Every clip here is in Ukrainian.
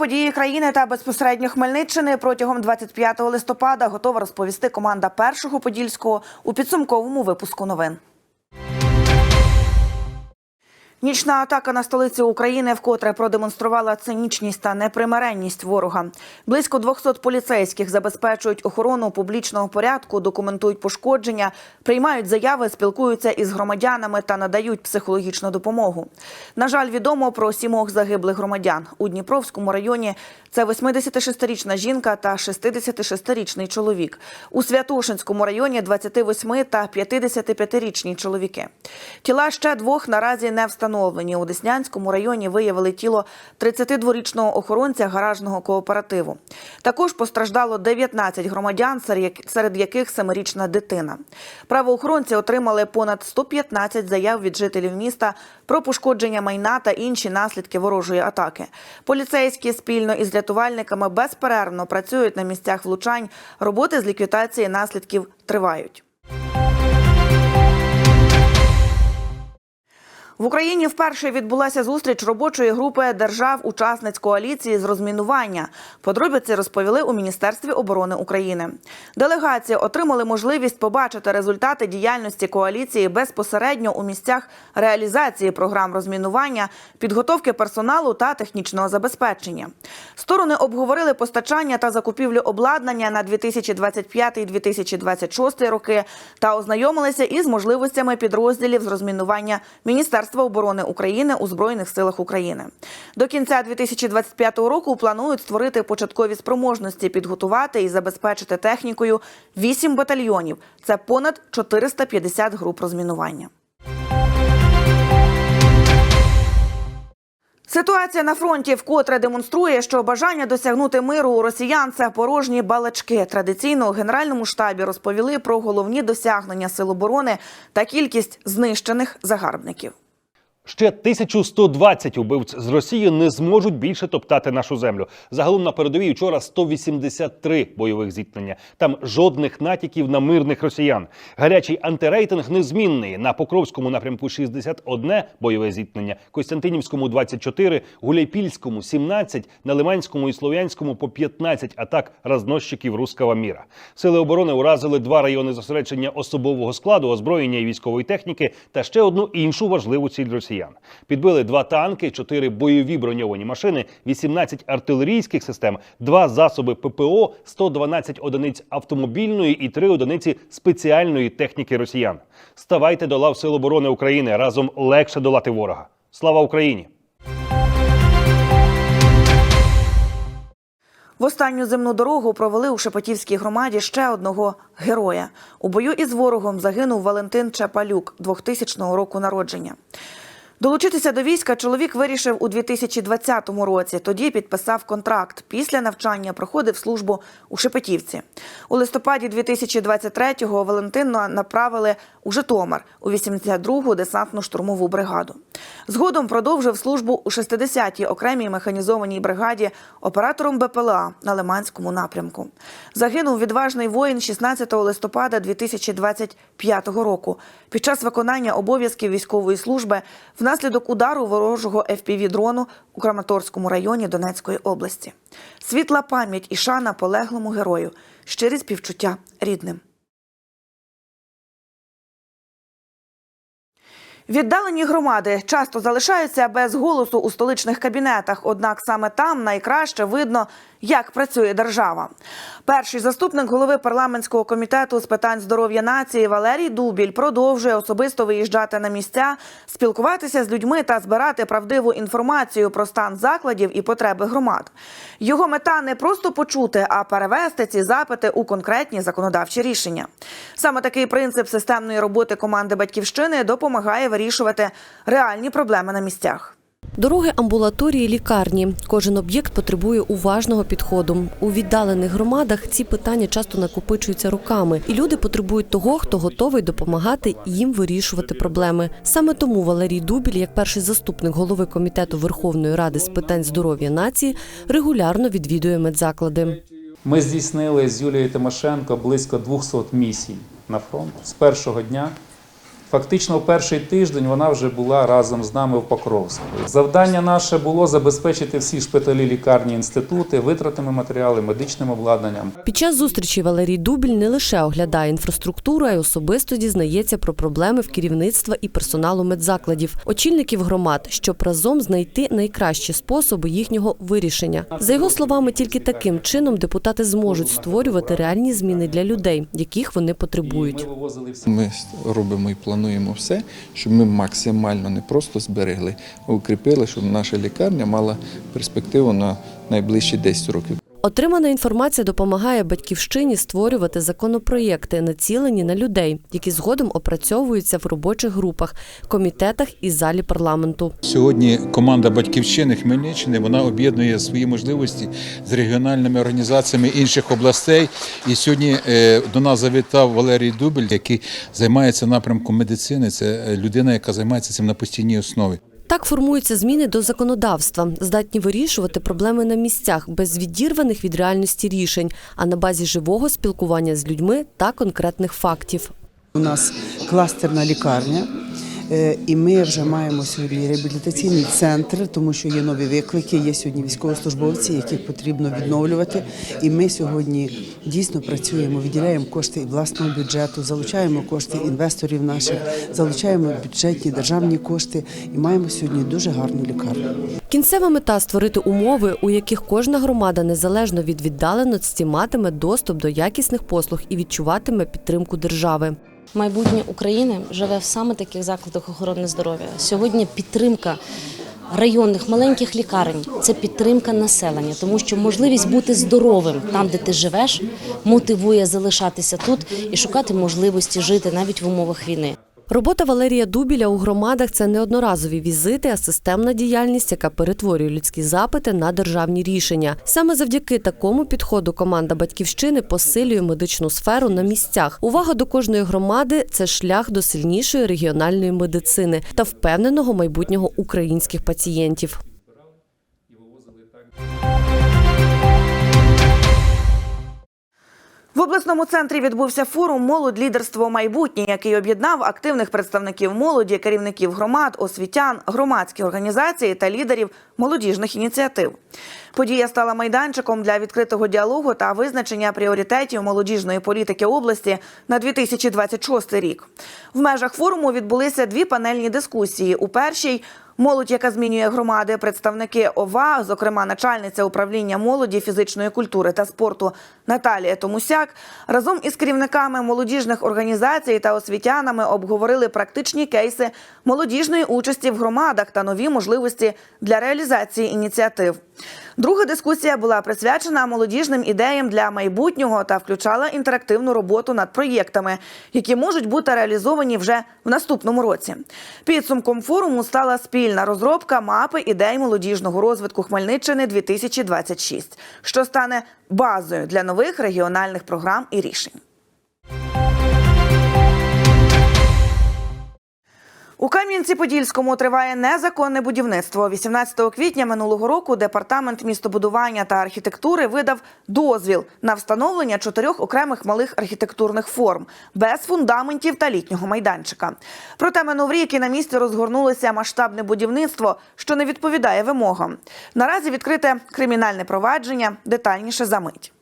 події країни та безпосередньо Хмельниччини протягом 25 листопада готова розповісти команда першого подільського у підсумковому випуску новин. Нічна атака на столицю України вкотре продемонструвала цинічність та непримиренність ворога. Близько 200 поліцейських забезпечують охорону публічного порядку, документують пошкодження, приймають заяви, спілкуються із громадянами та надають психологічну допомогу. На жаль, відомо про сімох загиблих громадян у Дніпровському районі. Це 86-річна жінка та 66-річний чоловік. У Святошинському районі 28 та 55-річні чоловіки. Тіла ще двох наразі не встановлені. У Деснянському районі виявили тіло 32-річного охоронця гаражного кооперативу. Також постраждало 19 громадян, серед яких семирічна дитина. Правоохоронці отримали понад 115 заяв від жителів міста про пошкодження майна та інші наслідки ворожої атаки. Поліцейські спільно із рятувальниками безперервно працюють на місцях влучань. Роботи з ліквідації наслідків тривають. В Україні вперше відбулася зустріч робочої групи держав-учасниць коаліції з розмінування. Подробиці розповіли у Міністерстві оборони України. Делегації отримали можливість побачити результати діяльності коаліції безпосередньо у місцях реалізації програм розмінування, підготовки персоналу та технічного забезпечення. Сторони обговорили постачання та закупівлю обладнання на 2025-2026 роки та ознайомилися із можливостями підрозділів з розмінування Міністерства оборони України у Збройних силах України. До кінця 2025 року планують створити початкові спроможності, підготувати і забезпечити технікою 8 батальйонів. Це понад 450 груп розмінування. Ситуація на фронті вкотре демонструє, що бажання досягнути миру у росіян це порожні балачки. Традиційно у генеральному штабі розповіли про головні досягнення сил оборони та кількість знищених загарбників. Ще 1120 убивць з Росії не зможуть більше топтати нашу землю. Загалом на передовій вчора 183 бойових зіткнення. Там жодних натяків на мирних росіян. Гарячий антирейтинг незмінний. На Покровському напрямку 61 бойове зіткнення, Костянтинівському 24, Гуляйпільському 17, на Лиманському і Слов'янському по 15 атак розносчиків руского міра. Сили оборони уразили два райони зосередження особового складу, озброєння і військової техніки та ще одну іншу важливу ціль росіян. Підбили два танки, чотири бойові броньовані машини, 18 артилерійських систем, два засоби ППО, 112 одиниць автомобільної і три одиниці спеціальної техніки росіян. Ставайте до лав Сил оборони України разом легше долати ворога. Слава Україні! В останню земну дорогу провели у Шепетівській громаді ще одного героя. У бою із ворогом загинув Валентин Чапалюк 2000 року народження. Долучитися до війська чоловік вирішив у 2020 році. Тоді підписав контракт. Після навчання проходив службу у Шепетівці. У листопаді 2023-го Валентина направили у Житомир у 82-гу десантно-штурмову бригаду. Згодом продовжив службу у 60-й окремій механізованій бригаді оператором БПЛА на Лиманському напрямку. Загинув відважний воїн 16 листопада 2025 року під час виконання обов'язків військової служби внаслідок удару ворожого ФПВ-дрону у Краматорському районі Донецької області. Світла пам'ять і шана полеглому герою, щирі співчуття рідним. Віддалені громади часто залишаються без голосу у столичних кабінетах, однак саме там найкраще видно, як працює держава. Перший заступник голови парламентського комітету з питань здоров'я нації Валерій Дубіль продовжує особисто виїжджати на місця, спілкуватися з людьми та збирати правдиву інформацію про стан закладів і потреби громад. Його мета не просто почути, а перевести ці запити у конкретні законодавчі рішення. Саме такий принцип системної роботи команди батьківщини допомагає вирішувати реальні проблеми на місцях. Дороги, амбулаторії, лікарні. Кожен об'єкт потребує уважного підходу. У віддалених громадах ці питання часто накопичуються роками, і люди потребують того, хто готовий допомагати їм вирішувати проблеми. Саме тому Валерій Дубіль, як перший заступник голови комітету Верховної Ради з питань здоров'я нації, регулярно відвідує медзаклади. Ми здійснили з Юлією Тимошенко близько 200 місій на фронт з першого дня Фактично, в перший тиждень вона вже була разом з нами в Покровську. Завдання наше було забезпечити всі шпиталі, лікарні, інститути витратами матеріали, медичним обладнанням. Під час зустрічі Валерій Дубіль не лише оглядає інфраструктуру, а й особисто дізнається про проблеми в керівництва і персоналу медзакладів, очільників громад, щоб разом знайти найкращі способи їхнього вирішення. За його словами, тільки таким чином депутати зможуть створювати реальні зміни для людей, яких вони потребують. Ми вивозили Ми робимо і плануємо все, щоб ми максимально не просто зберегли, а укріпили, щоб наша лікарня мала перспективу на найближчі 10 років. Отримана інформація допомагає батьківщині створювати законопроєкти, націлені на людей, які згодом опрацьовуються в робочих групах, комітетах і залі парламенту. Сьогодні команда Батьківщини Хмельниччини вона об'єднує свої можливості з регіональними організаціями інших областей. І сьогодні е, до нас завітав Валерій Дубель, який займається напрямком медицини. Це людина, яка займається цим на постійній основі. Так формуються зміни до законодавства, здатні вирішувати проблеми на місцях без відірваних від реальності рішень, а на базі живого спілкування з людьми та конкретних фактів. У нас кластерна лікарня, і ми вже маємо сьогодні реабілітаційний центр, тому що є нові виклики. Є сьогодні військовослужбовці, яких потрібно відновлювати. І ми сьогодні дійсно працюємо, виділяємо кошти і власного бюджету, залучаємо кошти інвесторів наших, залучаємо бюджетні державні кошти і маємо сьогодні дуже гарну лікарню. Кінцева мета створити умови, у яких кожна громада незалежно від віддаленості матиме доступ до якісних послуг і відчуватиме підтримку держави. Майбутнє України живе в саме таких закладах охорони здоров'я. Сьогодні підтримка районних маленьких лікарень це підтримка населення, тому що можливість бути здоровим там, де ти живеш, мотивує залишатися тут і шукати можливості жити навіть в умовах війни. Робота Валерія Дубіля у громадах це не одноразові візити, а системна діяльність, яка перетворює людські запити на державні рішення. Саме завдяки такому підходу команда батьківщини посилює медичну сферу на місцях. Увага до кожної громади це шлях до сильнішої регіональної медицини та впевненого майбутнього українських пацієнтів. В обласному центрі відбувся форум Молодь лідерство майбутнє, який об'єднав активних представників молоді, керівників громад, освітян, громадських організацій та лідерів молодіжних ініціатив. Подія стала майданчиком для відкритого діалогу та визначення пріоритетів молодіжної політики області на 2026 рік. В межах форуму відбулися дві панельні дискусії. У першій Молодь, яка змінює громади, представники ОВА, зокрема начальниця управління молоді, фізичної культури та спорту Наталія Томусяк, разом із керівниками молодіжних організацій та освітянами обговорили практичні кейси молодіжної участі в громадах та нові можливості для реалізації ініціатив. Друга дискусія була присвячена молодіжним ідеям для майбутнього та включала інтерактивну роботу над проєктами, які можуть бути реалізовані вже в наступному році. Підсумком форуму стала спільна розробка мапи ідей молодіжного розвитку Хмельниччини 2026, що стане базою для нових регіональних програм і рішень. У Кам'янці-Подільському триває незаконне будівництво. 18 квітня минулого року департамент містобудування та архітектури видав дозвіл на встановлення чотирьох окремих малих архітектурних форм без фундаментів та літнього майданчика. Проте минув рік і на місці розгорнулося масштабне будівництво, що не відповідає вимогам. Наразі відкрите кримінальне провадження. Детальніше за мить.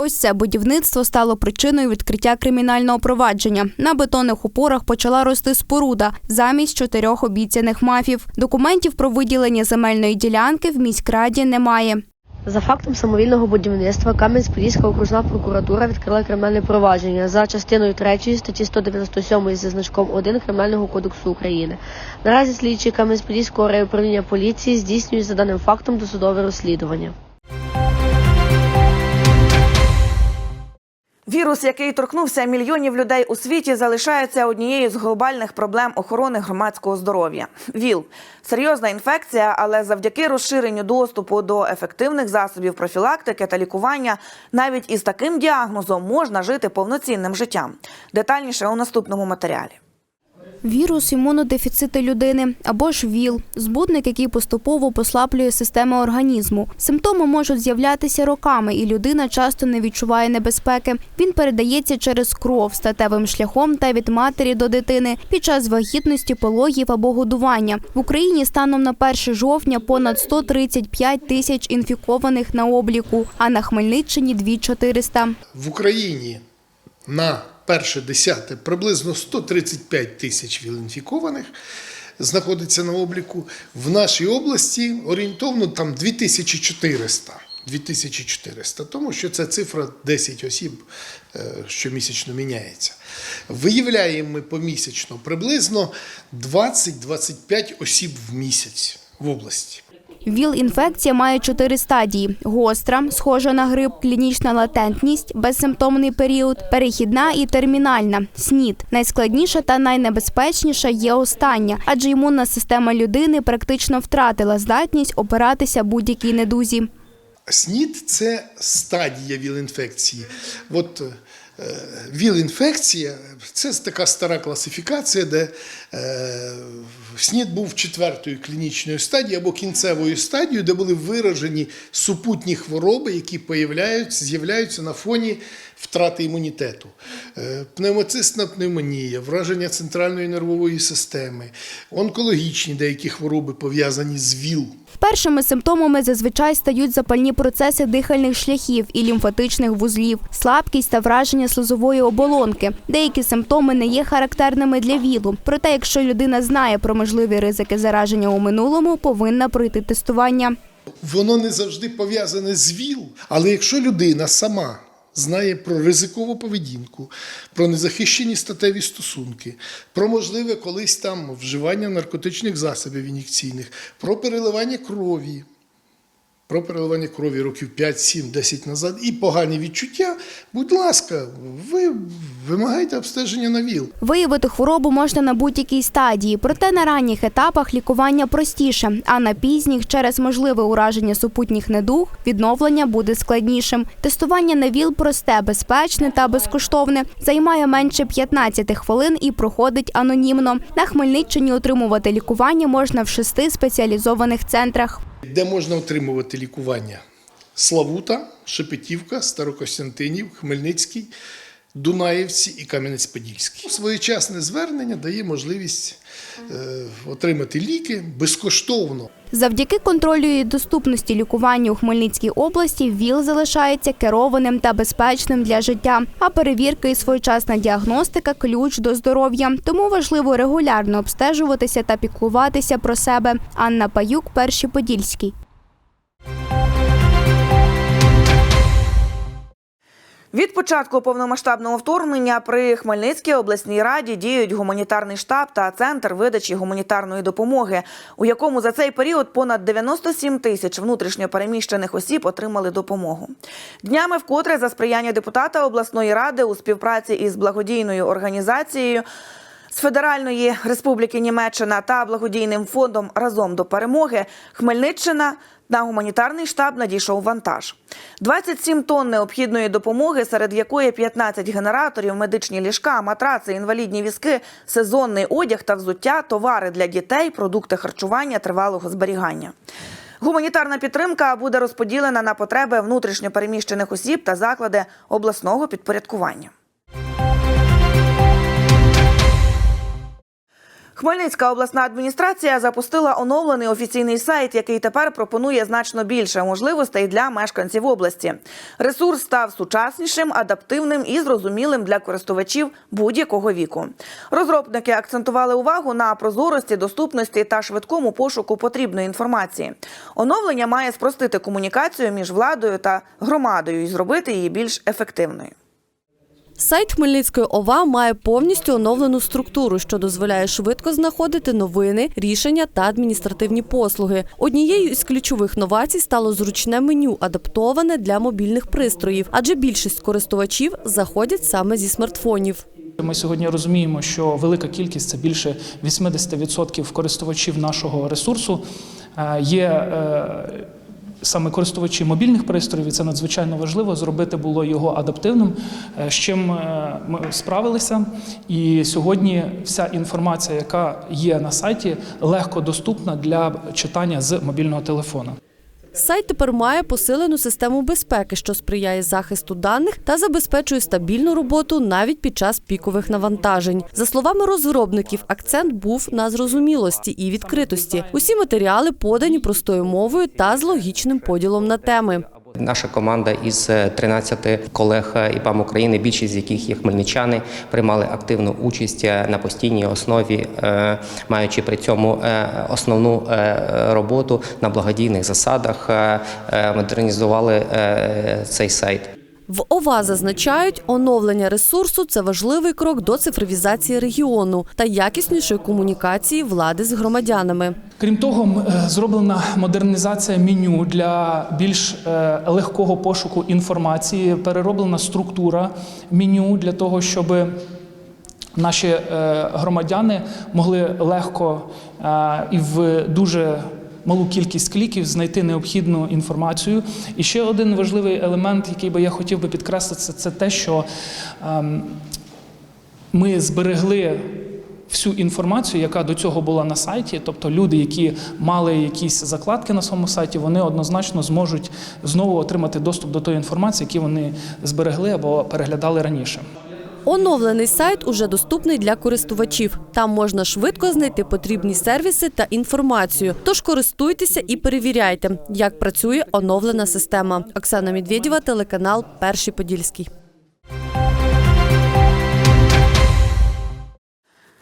Ось це будівництво стало причиною відкриття кримінального провадження. На бетонних опорах почала рости споруда замість чотирьох обіцяних мафів. Документів про виділення земельної ділянки в міськраді немає. За фактом самовільного будівництва Кам'янець-Подільська окружна прокуратура відкрила кримінальне провадження за частиною 3 статті 197 зі значком 1 Кримінального кодексу України. Наразі слідчі Кам'янець-Подільського райуправління поліції здійснюють за даним фактом досудове розслідування. Вірус, який торкнувся мільйонів людей у світі, залишається однією з глобальних проблем охорони громадського здоров'я. ВІЛ серйозна інфекція, але завдяки розширенню доступу до ефективних засобів профілактики та лікування, навіть із таким діагнозом можна жити повноцінним життям. Детальніше у наступному матеріалі. Вірус імунодефіциту людини або ж ВІЛ – збудник, який поступово послаблює систему організму. Симптоми можуть з'являтися роками, і людина часто не відчуває небезпеки. Він передається через кров, статевим шляхом та від матері до дитини під час вагітності, пологів або годування. В Україні станом на 1 жовтня понад 135 тисяч інфікованих на обліку, а на Хмельниччині – 2400. В Україні на перше десяте приблизно 135 тисяч віл-інфікованих знаходиться на обліку. В нашій області орієнтовно там 2400. 2400, тому що це цифра 10 осіб е, щомісячно міняється. Виявляємо ми помісячно приблизно 20-25 осіб в місяць в області. ВІЛ-інфекція має чотири стадії: гостра, схожа на грип, клінічна латентність, безсимптомний період, перехідна і термінальна СНІД. Найскладніша та найнебезпечніша є остання, адже імунна система людини практично втратила здатність опиратися будь-якій недузі. СНІД це стадія ВІЛ-інфекції. От е, ВІЛ-інфекція це така стара класифікація, де е, СНІД був четвертою клінічною стадією або кінцевою стадією, де були виражені супутні хвороби, які з'являються на фоні втрати імунітету. Е, Пневмоцистна пневмонія, враження центральної нервової системи, онкологічні деякі хвороби пов'язані з ВІЛ. Першими симптомами зазвичай стають запальні процеси дихальних шляхів і лімфатичних вузлів, слабкість та враження слизової оболонки. Деякі симптоми не є характерними для ВІЛу. Проте, якщо людина знає про можливі ризики зараження у минулому, повинна пройти тестування. Воно не завжди пов'язане з ВІЛ, але якщо людина сама знає про ризикову поведінку, про незахищені статеві стосунки, про можливе колись там вживання наркотичних засобів ін'єкційних, про переливання крові, про переливання крові років 5, 7, 10 назад і погані відчуття, будь ласка, ви вимагайте обстеження на ВІЛ. Виявити хворобу можна на будь-якій стадії, проте на ранніх етапах лікування простіше, а на пізніх через можливе ураження супутніх недуг відновлення буде складнішим. Тестування на ВІЛ просте, безпечне та безкоштовне. Займає менше 15 хвилин і проходить анонімно. На Хмельниччині отримувати лікування можна в шести спеціалізованих центрах. Де можна отримувати лікування. Славута, Шепетівка, Старокостянтинів, Хмельницький, Дунаєвці і Кам'янець-Подільський. Своєчасне звернення дає можливість е, отримати ліки безкоштовно. Завдяки контролю і доступності лікування у Хмельницькій області ВІЛ залишається керованим та безпечним для життя. А перевірка і своєчасна діагностика ключ до здоров'я. Тому важливо регулярно обстежуватися та піклуватися про себе. Анна Паюк, перший Подільський. Від початку повномасштабного вторгнення при Хмельницькій обласній раді діють гуманітарний штаб та центр видачі гуманітарної допомоги, у якому за цей період понад 97 тисяч внутрішньопереміщених осіб отримали допомогу. Днями вкотре за сприяння депутата обласної ради у співпраці із благодійною організацією. З Федеральної Республіки Німеччина та благодійним фондом разом до перемоги Хмельниччина на гуманітарний штаб надійшов вантаж. 27 тонн необхідної допомоги, серед якої 15 генераторів, медичні ліжка, матраци, інвалідні візки, сезонний одяг та взуття, товари для дітей, продукти харчування тривалого зберігання. Гуманітарна підтримка буде розподілена на потреби внутрішньопереміщених осіб та заклади обласного підпорядкування. Хмельницька обласна адміністрація запустила оновлений офіційний сайт, який тепер пропонує значно більше можливостей для мешканців області. Ресурс став сучаснішим, адаптивним і зрозумілим для користувачів будь-якого віку. Розробники акцентували увагу на прозорості, доступності та швидкому пошуку потрібної інформації. Оновлення має спростити комунікацію між владою та громадою і зробити її більш ефективною. Сайт Хмельницької ОВА має повністю оновлену структуру, що дозволяє швидко знаходити новини, рішення та адміністративні послуги. Однією із ключових новацій стало зручне меню, адаптоване для мобільних пристроїв, адже більшість користувачів заходять саме зі смартфонів. Ми сьогодні розуміємо, що велика кількість це більше 80% користувачів нашого ресурсу е, є е, саме користувачі мобільних пристроїв, і це надзвичайно важливо, зробити було його адаптивним, е, з чим е, ми справилися. І сьогодні вся інформація, яка є на сайті, легко доступна для читання з мобільного телефона. Сайт тепер має посилену систему безпеки, що сприяє захисту даних та забезпечує стабільну роботу навіть під час пікових навантажень. За словами розробників, акцент був на зрозумілості і відкритості. Усі матеріали подані простою мовою та з логічним поділом на теми. Наша команда із 13 колег ІПАМ України, більшість з яких є хмельничани, приймали активну участь на постійній основі, е, маючи при цьому е, основну е, роботу на благодійних засадах, е, е, модернізували е, цей сайт. В ОВА зазначають, оновлення ресурсу це важливий крок до цифровізації регіону та якіснішої комунікації влади з громадянами. Крім того, е, зроблена модернізація меню для більш е, легкого пошуку інформації, перероблена структура меню для того, щоб наші е, громадяни могли легко і в дуже малу кількість кліків знайти необхідну інформацію. І ще один важливий елемент, який би я хотів би підкреслити, це- те, що ем, ми зберегли всю інформацію, яка до цього була на сайті. Тобто люди, які мали якісь закладки на своєму сайті, вони однозначно зможуть знову отримати доступ до тої інформації, які вони зберегли або переглядали раніше. Оновлений сайт уже доступний для користувачів. Там можна швидко знайти потрібні сервіси та інформацію. Тож користуйтеся і перевіряйте, як працює оновлена система. Оксана Медведєва, телеканал Перший Подільський.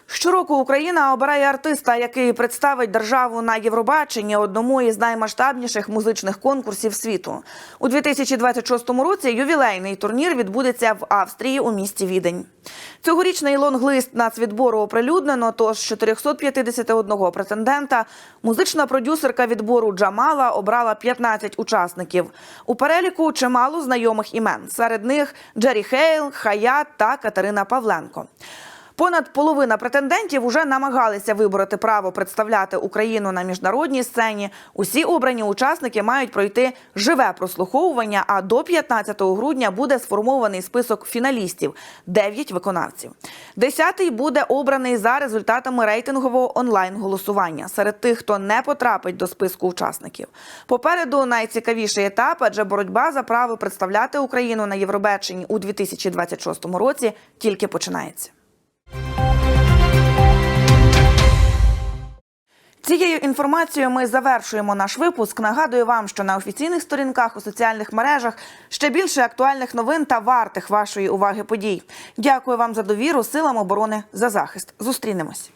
Щороку Україна обирає артиста, який представить державу на Євробаченні одному із наймасштабніших музичних конкурсів світу. У 2026 році ювілейний турнір відбудеться в Австрії у місті Відень. Цьогорічний лонглист нацвідбору оприлюднено. Тож з 451 претендента музична продюсерка відбору Джамала обрала 15 учасників. У переліку чимало знайомих імен. Серед них Джері Хейл, Хаят та Катерина Павленко. Понад половина претендентів уже намагалися вибороти право представляти Україну на міжнародній сцені. Усі обрані учасники мають пройти живе прослуховування. А до 15 грудня буде сформований список фіналістів 9 виконавців. Десятий буде обраний за результатами рейтингового онлайн-голосування серед тих, хто не потрапить до списку учасників. Попереду найцікавіший етап, адже боротьба за право представляти Україну на Євробаченні у 2026 році тільки починається. Цією інформацією ми завершуємо наш випуск. Нагадую вам, що на офіційних сторінках у соціальних мережах ще більше актуальних новин та вартих вашої уваги подій. Дякую вам за довіру силам оборони за захист. Зустрінемось.